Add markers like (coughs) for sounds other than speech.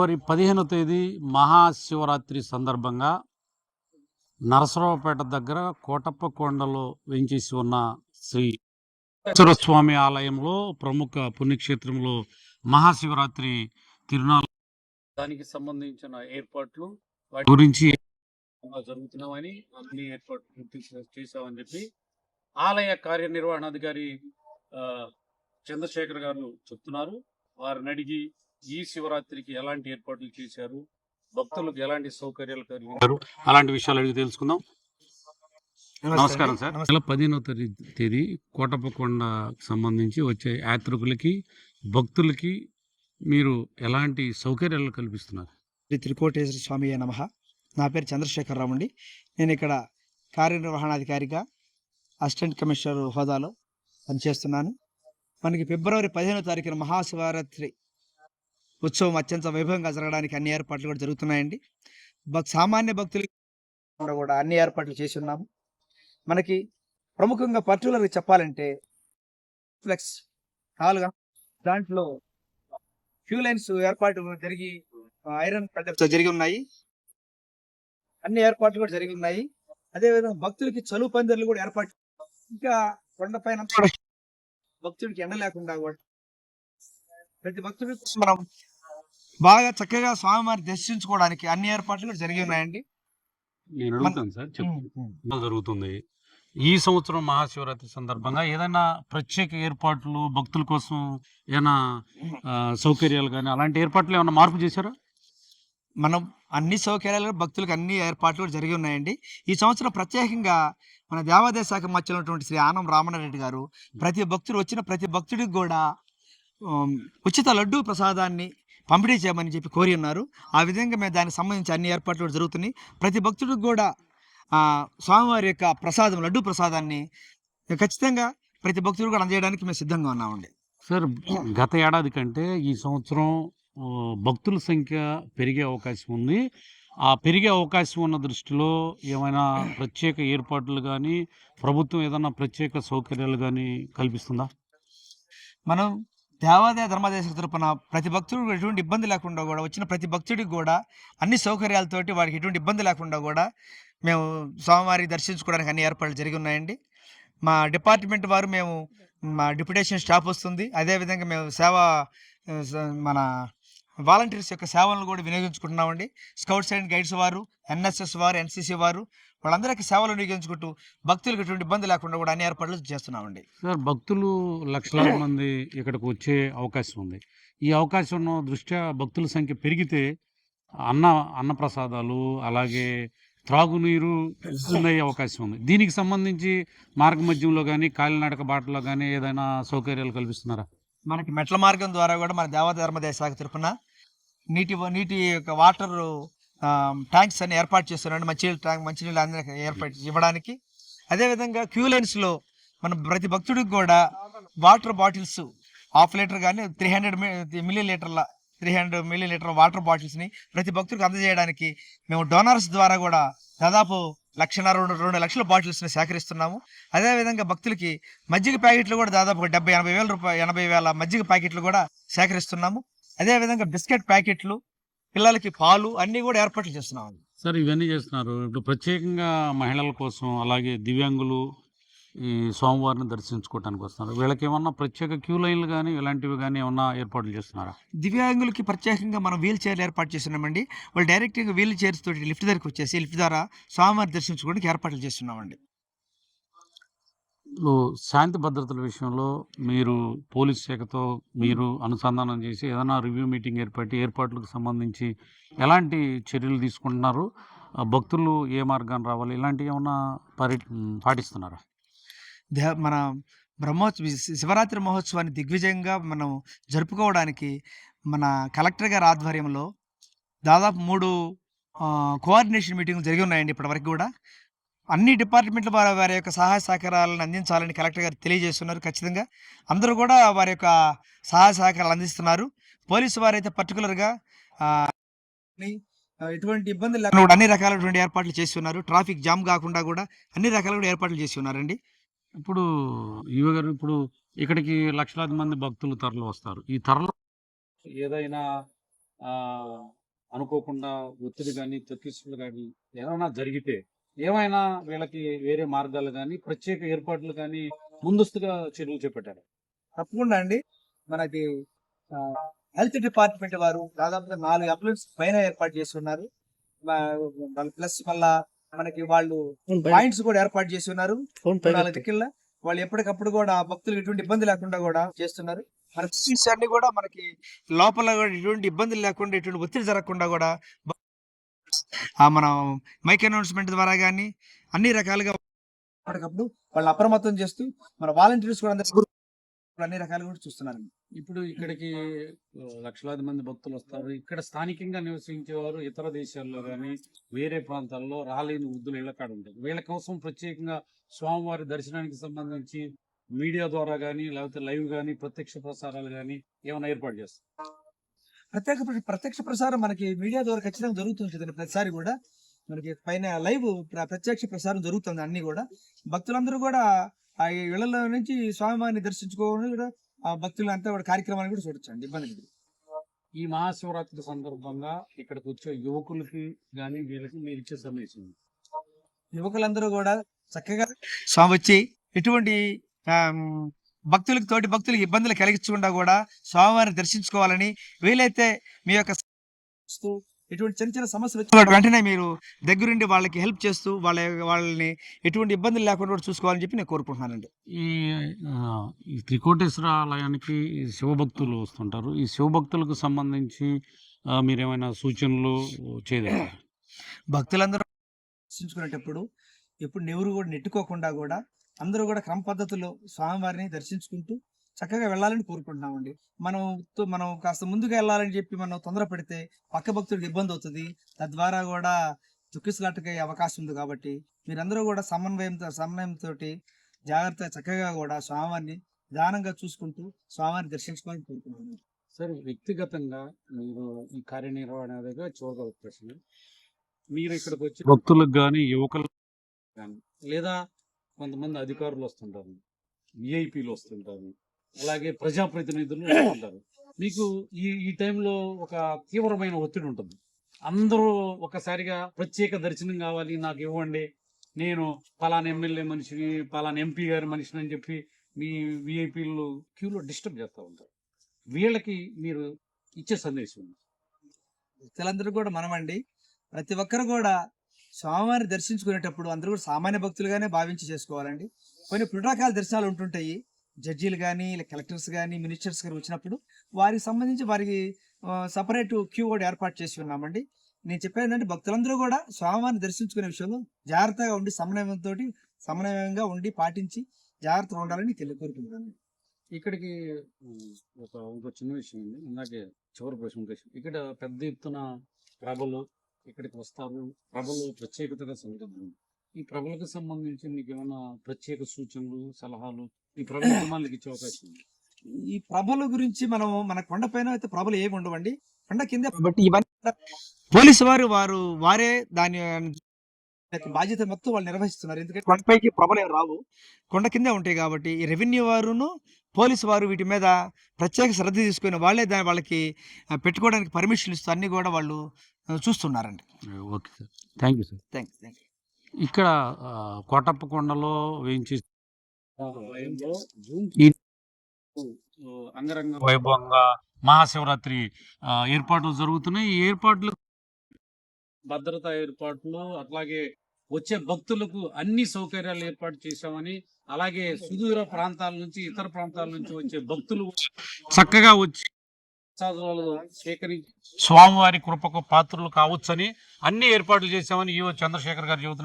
ఫిబ్రవరి పదిహేనో తేదీ మహాశివరాత్రి సందర్భంగా నరసరావుపేట దగ్గర కోటప్ప కొండలో వెంచేసి ఉన్న శ్రీ స్వామి ఆలయంలో ప్రముఖ పుణ్యక్షేత్రంలో మహాశివరాత్రి తిరునాళ్ళ దానికి సంబంధించిన ఏర్పాట్లు గురించి జరుగుతున్నామని అన్ని ఏర్పాట్లు చేశామని చెప్పి ఆలయ కార్యనిర్వహణాధికారి చంద్రశేఖర్ గారు చెప్తున్నారు. వారిని అడిగి ఈ శివరాత్రికి ఎలాంటి ఏర్పాట్లు చేశారు? భక్తులకు ఎలాంటి సౌకర్యాలు కలిగారు అలాంటి విషయాలు అడిగి తెలుసుకుందాం. నమస్కారం సార్. నెల పదిహేనో తేదీ- తేదీ కోటప్పకొండ సంబంధించి వచ్చే యాత్రికులకి భక్తులకి మీరు ఎలాంటి సౌకర్యాలు కల్పిస్తున్నారు? శ్రీ త్రికోటేశ్వర స్వామి నమ. నా పేరు చంద్రశేఖరరావు అండి. నేను ఇక్కడ కార్యనిర్వహణాధికారిగా అసిస్టెంట్ కమిషనర్ హోదాలో పనిచేస్తున్నాను. మనకి ఫిబ్రవరి పదిహేనో తారీఖున మహాశివరాత్రి ఉత్సవం అత్యంత వైభవంగా జరగడానికి అన్ని ఏర్పాట్లు కూడా జరుగుతున్నాయండి. భక్ సామాన్య భక్తులు కూడా అన్ని ఏర్పాట్లు చేసి ఉన్నాము. మనకి ప్రముఖంగా పర్టికులర్గా చెప్పాలంటే ఫ్లెక్స్ నాలుగు దాంట్లో ఫ్యూ లైన్స్ ఏర్పాటు జరిగి ఐరన్తో జరిగి ఉన్నాయి. అన్ని ఏర్పాట్లు కూడా జరిగి ఉన్నాయి. అదే విధంగా భక్తులకి చలువు పందిర్లు కూడా ఏర్పాటు ఇంకా కొండపైన భక్తుడికి ఎండ లేకుండా కూడా ప్రతి భక్తుడికి మనం బాగా చక్కగా స్వామివారిని దర్శించుకోవడానికి అన్ని ఏర్పాట్లు కూడా జరిగి ఉన్నాయండి నేను అడుగుతాను సార్ చెప్పు జరుగుతుంది. ఈ సంవత్సరం మహాశివరాత్రి సందర్భంగా ఏదైనా ప్రత్యేక ఏర్పాట్లు భక్తుల కోసం ఏమైనా సౌకర్యాలు కానీ అలాంటి ఏర్పాట్లు ఏమైనా మార్పు చేశారా? మనం అన్ని సౌకర్యాలు భక్తులకు అన్ని ఏర్పాట్లు జరిగి ఉన్నాయండి. ఈ సంవత్సరం ప్రత్యేకంగా మన దేవాదాయ శాఖ మధ్యలో ఉన్నటువంటి శ్రీ ఆనం రామణారెడ్డి గారు ప్రతి భక్తుడు వచ్చిన ప్రతి భక్తుడికి కూడా ఉచిత లడ్డూ ప్రసాదాన్ని పంపిణీ చేయమని చెప్పి కోరి ఉన్నారు. ఆ విధంగా మేము దానికి సంబంధించి అన్ని ఏర్పాట్లు కూడా జరుగుతున్నాయి. ప్రతి భక్తుడికి కూడా స్వామివారి యొక్క ప్రసాదం లడ్డూ ప్రసాదాన్ని ఖచ్చితంగా ప్రతి భక్తుడు కూడా అందజేయడానికి మేము సిద్ధంగా ఉన్నామండి. సార్ గత ఏడాది కంటే ఈ సంవత్సరం భక్తుల సంఖ్య పెరిగే అవకాశం ఉంది. ఆ పెరిగే అవకాశం ఉన్న దృష్టిలో ఏమైనా ప్రత్యేక ఏర్పాట్లు కానీ ప్రభుత్వం ఏదైనా ప్రత్యేక సౌకర్యాలు కానీ కల్పిస్తుందా? మనం దేవాదాయ ధర్మాదాయ తరపున ప్రతి భక్తుడు ఎటువంటి ఇబ్బంది లేకుండా కూడా వచ్చిన ప్రతి భక్తుడికి కూడా అన్ని సౌకర్యాలతోటి వాడికి ఎటువంటి ఇబ్బంది లేకుండా కూడా మేము స్వామివారి దర్శించుకోవడానికి అన్ని ఏర్పాట్లు జరిగి ఉన్నాయండి. మా డిపార్ట్మెంట్ వారు మేము మా డిప్యుటేషన్ స్టాఫ్ వస్తుంది. అదేవిధంగా మేము సేవ మన వాలంటీర్స్ యొక్క సేవలను కూడా వినియోగించుకుంటున్నామండి. స్కౌట్స్ అండ్ గైడ్స్ వారు ఎన్ఎస్ఎస్ వారు ఎన్సీసీ వారు వాళ్ళందరికీ సేవలు వినియోగించుకుంటూ భక్తులకు ఎటువంటి ఇబ్బంది లేకుండా కూడా అన్ని ఏర్పాట్లు చేస్తున్నామండి. సార్ భక్తులు లక్షలాది మంది ఇక్కడికి వచ్చే అవకాశం ఉంది. ఈ అవకాశం దృష్ట్యా భక్తుల సంఖ్య పెరిగితే అన్న అన్నప్రసాదాలు అలాగే త్రాగునీరు అయ్యే అవకాశం ఉంది. దీనికి సంబంధించి మార్గ మధ్యంలో కానీ కాలినడక బాటలో కానీ ఏదైనా సౌకర్యాలు కల్పిస్తున్నారా? మనకి మెట్ల మార్గం ద్వారా కూడా మన దేవధర్మదేశ శాఖ తరఫున నీటి నీటి యొక్క వాటర్ ట్యాంక్స్ అన్ని ఏర్పాటు చేస్తున్నాడు మంచినీళ్ళ ట్యాంక్ మంచినీళ్ళు అందరికీ ఏర్పాటు ఇవ్వడానికి. అదేవిధంగా క్యూ లైన్స్లో మన ప్రతి భక్తుడికి కూడా వాటర్ బాటిల్స్ హాఫ్ లీటర్ కానీ త్రీ హండ్రెడ్ మిల్లీ లీటర్ల three hundred millilitre water బాటిల్స్ని ప్రతి భక్తుడికి అందజేయడానికి మేము డోనర్స్ ద్వారా కూడా దాదాపు లక్షన్నర రెండు రెండు లక్షల బాటిల్స్ని సేకరిస్తున్నాము. అదేవిధంగా భక్తులకి మజ్జిగ ప్యాకెట్లు కూడా దాదాపు డెబ్బై ఎనభై వేల రూపాయలు ఎనభై వేల మజ్జిగ ప్యాకెట్లు కూడా సేకరిస్తున్నాము. అదేవిధంగా బిస్కెట్ ప్యాకెట్లు పిల్లలకి పాలు అన్నీ కూడా ఏర్పాట్లు చేస్తున్నాము సార్ ఇవన్నీ చేస్తున్నారు. ఇప్పుడు ప్రత్యేకంగా మహిళల కోసం అలాగే దివ్యాంగులు ఈ స్వామివారిని దర్శించుకోవడానికి వస్తున్నారు. వీళ్ళకి ఏమన్నా ప్రత్యేక క్యూ లైన్లు కానీ ఇలాంటివి కానీ ఏమన్నా ఏర్పాట్లు చేస్తున్నారా? దివ్యాంగులకి ప్రత్యేకంగా మనం వీల్ చైర్లు ఏర్పాటు చేస్తున్నామండి. వాళ్ళు డైరెక్ట్గా వీల్ చైర్స్ తోటి లిఫ్ట్ దగ్గరికి వచ్చేసి లిఫ్ట్ ద్వారా స్వామివారి దర్శించుకోవడానికి ఏర్పాట్లు చేస్తున్నామండి. ఇప్పుడు శాంతి భద్రతల విషయంలో మీరు పోలీస్ శాఖతో మీరు అనుసంధానం చేసి ఏదైనా రివ్యూ మీటింగ్ ఏర్పడి ఏర్పాట్లకు సంబంధించి ఎలాంటి చర్యలు తీసుకుంటున్నారు? భక్తులు ఏ మార్గాన్ని రావాలి? ఇలాంటివి ఏమన్నా పరి పాటిస్తున్నారా? మన బ్రహ్మోత్సవ శివరాత్రి మహోత్సవాన్ని దిగ్విజయంగా మనం జరుపుకోవడానికి మన కలెక్టర్ గారి ఆధ్వర్యంలో దాదాపు మూడు కోఆర్డినేషన్ మీటింగ్లు జరిగి ఉన్నాయండి ఇప్పటివరకు కూడా. అన్ని డిపార్ట్మెంట్ల వారి వారి యొక్క సహాయ సహకారాలను అందించాలని కలెక్టర్ గారు తెలియజేస్తున్నారు ఖచ్చితంగా. అందరూ కూడా వారి యొక్క సహాయ సహకారాలు అందిస్తున్నారు. పోలీసు వారైతే పర్టికులర్గా ఎటువంటి ఇబ్బందులు లేకుండా కూడా అన్ని రకాలైనటువంటి ఏర్పాట్లు చేసి ఉన్నారు ట్రాఫిక్ జామ్ కాకుండా కూడా అన్ని రకాల కూడా ఏర్పాట్లు చేసి ఉన్నారండి ఇప్పుడు ఈవ గారు ఇప్పుడు ఇక్కడికి లక్షలాది మంది భక్తులు తరలి వస్తారు. ఈ తరలి ఏదైనా ఆ అనుకోకుండా ఒత్తిడి కానీ తొక్కిసులు కానీ ఏమైనా జరిగితే ఏమైనా వీళ్ళకి వేరే మార్గాలు కానీ ప్రత్యేక ఏర్పాట్లు కానీ ముందస్తుగా చర్యలు చేపట్టారు? తప్పకుండా అండి. మనకి హెల్త్ డిపార్ట్మెంట్ వారు దాదాపుగా నాలుగు అంబులెన్స్ పైన ఏర్పాటు చేస్తున్నారు. ప్లస్ మళ్ళా మనకి వాళ్ళు పాయింట్స్ కూడా ఏర్పాటు చేసి ఉన్నారు. నాలుగు వాళ్ళు ఎప్పటికప్పుడు కూడా భక్తులకు ఎటువంటి ఇబ్బంది లేకుండా కూడా చేస్తున్నారు. మన అన్ని కూడా మనకి లోపల కూడా ఎటువంటి ఇబ్బందులు లేకుండా ఎటువంటి ఒత్తిడి జరగకుండా కూడా మనం మైక్ అనౌన్స్మెంట్ ద్వారా కానీ అన్ని రకాలుగా అప్పటికప్పుడు వాళ్ళని అప్రమత్తం చేస్తూ మన వాలంటీర్స్ కూడా అందరూ అన్ని రకాలుగా కూడా చూస్తున్నారు ఇప్పుడు ఇక్కడికి లక్షలాది మంది భక్తులు వస్తారు. ఇక్కడ స్థానికంగా నివసించేవారు ఇతర దేశాల్లో కానీ వేరే ప్రాంతాల్లో రాలేని వృద్ధులు ఇళ్ళకాడ ఉంటారు. వీళ్ళ కోసం ప్రత్యేకంగా స్వామివారి దర్శనానికి సంబంధించి మీడియా ద్వారా కానీ లేకపోతే లైవ్ కానీ ప్రత్యక్ష ప్రసారాలు కానీ ఏమైనా ఏర్పాటు చేస్తారు? ప్రత్యేక ప్ర- ప్రత్యక్ష ప్రసారం మనకి మీడియా ద్వారా ఖచ్చితంగా జరుగుతుంటుంది ప్రతిసారి కూడా. మనకి పైన లైవ్ ప్ర- ప్రత్యక్ష ప్రసారం జరుగుతుంది అన్ని కూడా. భక్తులందరూ కూడా ఆ ఇళ్ళలో నుంచి స్వామివారిని దర్శించుకోవడం కూడా ఆ భక్తులు అంతా కూడా కార్యక్రమాన్ని కూడా చూడొచ్చండి ఇబ్బంది లేదు. ఈ మహాశివరాత్రి సందర్భంగా ఇక్కడికి వచ్చే యువకులకి కానీ వీళ్ళకి మీరు ఇచ్చే సందేశం యువకులందరూ కూడా చక్కగా స్వామి వచ్చి ఎటువంటి భక్తులకు తోటి భక్తులకు ఇబ్బందులు కలిగించకుండా కూడా స్వామివారిని దర్శించుకోవాలని వీలైతే మీ యొక్క ఎటువంటి చిన్న చిన్న సమస్యలు వచ్చినప్పుడు వెంటనే మీరు దగ్గరుండి వాళ్ళకి హెల్ప్ చేస్తూ వాళ్ళ వాళ్ళని ఎటువంటి ఇబ్బందులు లేకుండా కూడా చూసుకోవాలని చెప్పి నేను కోరుకుంటున్నానండి. ఈ ఈ త్రికోటేశ్వర ఆలయానికి శివభక్తులు వస్తుంటారు. ఈ శివభక్తులకు సంబంధించి మీరేమైనా సూచనలు చేయగలరా భక్తులందరూ దర్శించుకునేటప్పుడు ఎప్పుడు నెవరు కూడా నెట్టుకోకుండా కూడా అందరూ కూడా క్రమ పద్ధతిలో స్వామివారిని దర్శించుకుంటూ చక్కగా వెళ్ళాలని కోరుకుంటున్నామండి. మనం మనం కాస్త ముందుకు వెళ్ళాలని చెప్పి మనం తొందర పెడితే పక్క భక్తుడికి ఇబ్బంది అవుతుంది. తద్వారా కూడా దుఃఖిసలాటకయ్యే అవకాశం ఉంది కాబట్టి మీరందరూ కూడా సమన్వయంతో సమన్వయంతో జాగ్రత్తగా చక్కగా కూడా స్వామివారిని నిదానంగా చూసుకుంటూ స్వామివారిని దర్శించుకోవాలని కోరుకుంటున్నాను. సరే వ్యక్తిగతంగా మీరు ఈ కార్యనిర్వహణ ఒక ప్రశ్న మీరు ఇక్కడికి వచ్చి భక్తులకు కానీ యువకులకు కానీ లేదా కొంతమంది అధికారులు వస్తుంటారు. విఐపీలు వస్తుంటారు. అలాగే ప్రజాప్రతినిధులు (coughs) వస్తుంటారు. మీకు ఈ ఈ టైంలో ఒక తీవ్రమైన ఒత్తిడి ఉంటుంది. అందరూ ఒకసారిగా ప్రత్యేక దర్శనం కావాలి నాకు ఇవ్వండి. నేను పలానా ఎమ్మెల్యే మనిషిని పలానా ఎంపీ గారి మనిషిని అని చెప్పి మీ విఐపీలు క్యూలో డిస్టర్బ్ చేస్తూ ఉంటారు. వీళ్ళకి మీరు ఇచ్చే సందేశం భక్తులందరూ కూడా మనమండి. ప్రతి ఒక్కరు కూడా స్వామివారిని దర్శించుకునేటప్పుడు అందరూ కూడా సామాన్య భక్తులుగానే భావించి చేసుకోవాలండి. కొన్ని ప్రోటోకాల్ దర్శనాలు ఉంటుంటాయి. జడ్జీలు కానీ కలెక్టర్స్ కానీ మినిస్టర్స్ గారు వచ్చినప్పుడు వారికి సంబంధించి వారికి సపరేట్ క్యూ కూడా ఏర్పాటు చేసి ఉన్నామండి. నేను చెప్పేది ఏంటంటే భక్తులందరూ కూడా స్వామివారిని దర్శించుకునే విషయంలో జాగ్రత్తగా ఉండి సమన్వయంతో సమన్వయంగా ఉండి పాటించి జాగ్రత్తగా ఉండాలని తెలియకోరుకుంటున్నాను ఇక్కడికి ఒక చిన్న విషయం ఉంది ఇందాకే చివరి ప్రశ్న ప్రశ్న ఇక్కడ పెద్ద ఎత్తున ప్రభలు ఇక్కడికి వస్తారు ప్రభలు ప్రత్యేకతగా సంగతి ఈ ప్రభలకు సంబంధించి మీకు ఏమైనా ప్రత్యేక సూచనలు సలహాలు? ఈ ప్రభల ఇచ్చే అవకాశం ఉంది. ఈ ప్రభల గురించి మనం మన కొండ పైన అయితే ప్రభలు ఏమి ఉండవండి. కొండ కింద బట్టి ఇవన్నీ పోలీసు వారు వారు వారే దాని బాధ్యత మొత్తం వాళ్ళు నిర్వహిస్తున్నారు. ఎందుకంటే కొండపైకి ప్రభలు రావు. కొండ కిందే ఉంటాయి కాబట్టి ఈ రెవెన్యూ వారును పోలీసు వారు వీటి మీద ప్రత్యేక శ్రద్ధ తీసుకుని వాళ్ళే దాని వాళ్ళకి పెట్టుకోవడానికి పర్మిషన్ ఇస్తూ అన్ని కూడా వాళ్ళు చూస్తున్నారండి. Okay sir. Thank you sir thank thank ఇక్కడ ఆ, కోటప్ప కొండలో వేయించి అంగరంగ వైభవంగా మహాశివరాత్రి ఏర్పాట్లు జరుగుతున్నాయి. ఈ ఏర్పాట్లు భద్రతా ఏర్పాట్లు అట్లాగే వచ్చే భక్తులకు అన్ని సౌకర్యాలు ఏర్పాటు చేశామని అలాగే సుదూర ప్రాంతాల నుంచి ఇతర ప్రాంతాల నుంచి వచ్చే భక్తులు చక్కగా వచ్చి స్వామివారి కృపకు పాత్రలు కావచ్చని అన్ని ఏర్పాట్లు చేశామని ఈవో చంద్రశేఖర్ గారు చెబుతున్నారు.